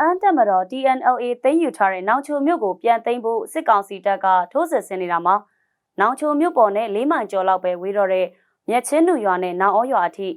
အန်းတက်မတော် TNLA သိမ်းယူထားတဲ့နောင်ချိုမြို့ကိုပြန်သိမ်းဖို့စစ်ကောင်စီတပ်ကထိုးစစ်ဆင်နေတာမှာနောင်ချိုမြို့ပေါ်နဲ့လေးမိုင်ကျော်လောက်ပဲဝေးတော့တဲ့မြက်ချင်းနူရွာနဲ့နောင်အောရွာအထိ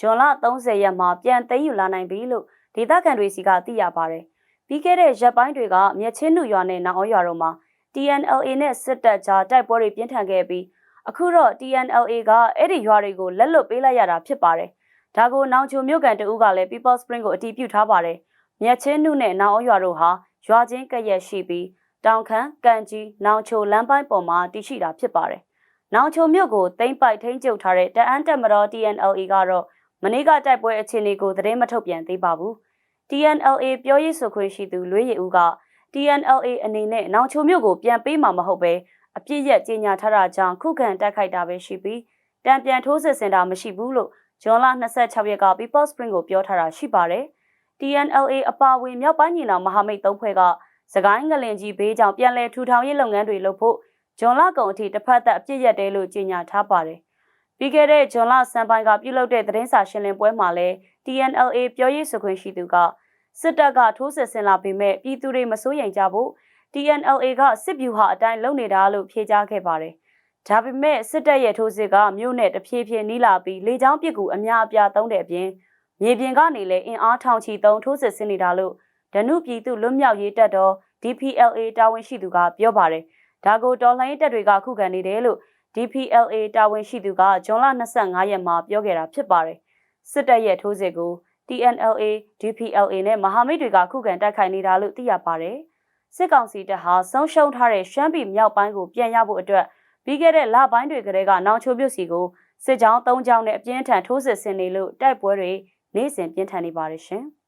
ဂျွန်လ30ရက်မှာပြန်သိမ်းယူလာနိုင်ပြီလို့ဒေသခံတွေစီကသိရပါတယ်။ပြီးခဲ့တဲ့ရက်ပိုင်းတွေကမြက်ချင်းနူရွာနဲ့နောင်အောရွာတို့မှာ TNLA နဲ့စစ်တပ်ကြားတိုက်ပွဲတွေပြင်းထန်ခဲ့ပြီးအခုတော့ TNLA ကအဲ့ဒီရွာတွေကိုလက်လွတ်ပေးလိုက်ရတာဖြစ်ပါတယ်။ဒါကိုနောင်ချိုမြို့ကန်တအူးကလည်း People Spring ကိုအတည်ပြုထားပါတယ်။ မြက်ချင်းနုနဲ့နောင်အောင်ရွာတို့ဟာရွာချင်းကပ်ရက်ရှိပြီးတောင်ခမ်းကန်ကြီးနောင်ချိုလမ်းပိုင်းပေါ်မှာတည်ရှိတာဖြစ်ပါတယ်။နောင်ချိုမြို့ကိုတိမ့်ပိုက်ထိန်းချုပ်ထားတဲ့တအန်းတက်မတော် TNLA ကတော့မနေ့ကတိုက်ပွဲအခြေအနေကိုသတင်းမထုတ်ပြန်သေးပါဘူး။ TNLA ပြောရေးဆိုခွင့်ရှိသူလွေးရည်ဦးက TNLA အနေနဲ့နောင်ချိုမြို့ကိုပြန်ပေးမှာမဟုတ်ပဲအပြစ်ရက်ကြီးညာထားတာကြောင့်ခုခံတိုက်ခိုက်တာပဲရှိပြီးတံပြန်ထိုးစစ်ဆင်တာမရှိဘူးလို့ဂျွန်လ26ရက်က People Spring ကိုပြောထားတာရှိပါတယ်။ TNLA အပါအဝင်မြောက်ပိုင်းညီနောင်မဟာမိတ်သုံးဖွဲ့ကစကိုင်းငလင်ကြီးဘေးကြောင့်ပြန်လည်ထူထောင်ရေးလုပ်ငန်းတွေလုပ်ဖို့ဂျွန်လကုံအထိတစ်ဖက်သက်အပြစ်ရက်တယ်လို့ကြေညာထားပါတယ်။ပြီးခဲ့တဲ့ဂျွန်လစံပိုင်းကပြုလုပ်တဲ့သတင်းစာရှင်းလင်းပွဲမှာလည်း TNLA ပြောရေးဆိုခွင့်ရှိသူကစစ်တပ်ကထိုးစစ်ဆင်လာပေမဲ့ပြည်သူတွေမစိုးရိမ်ကြဖို့ TNLA ကစစ်ဗျူဟာအတိုင်းလုပ်နေတာလို့ဖြေကြားခဲ့ပါတယ်။ဒါပေမဲ့စစ်တပ်ရဲ့ထိုးစစ်ကမြို့နယ်တဖြည်းဖြည်းနီးလာပြီးလေကြောင်းပစ်ကူအများအပြားသုံးတဲ့အပြင် မြေပြင်ကနေလည်းအင်အားထောင်ချီသုံးထိုးစစ်ဆင်နေတာလို့ဒနုပြည်သူလွတ်မြောက်ရေးတပ်တော် DPLA တာဝန်ရှိသူကပြောပါတယ်။ဒါကိုတော်လှန်ရေးတပ်တွေကခုခံနေတယ်လို့ DPLA တာဝန်ရှိသူကဇွန်လ25ရက်မှာပြောခဲ့တာဖြစ်ပါတယ်။စစ်တပ်ရဲ့ထိုးစစ်ကို TNLA, DPLA နဲ့မဟာမိတ်တွေကခုခံတိုက်ခိုက်နေတာလို့သိရပါတယ်။စစ်ကောင်စီတပ်ဟာဆုံးရှုံးထားတဲ့ရှမ်းပြည်မြောက်ပိုင်းကိုပြန်ရဖို့အတွက်ပြီးခဲ့တဲ့လပိုင်းတွေကတည်းကနောင်ချိုမြို့စီကိုစစ်ကြောင်း၃ကြောင်းနဲ့အပြင်းထန်ထိုးစစ်ဆင်နေလို့တိုက်ပွဲတွေ နေ့စဉ်ပြင်းထန်နေပါတယ်ရှင်။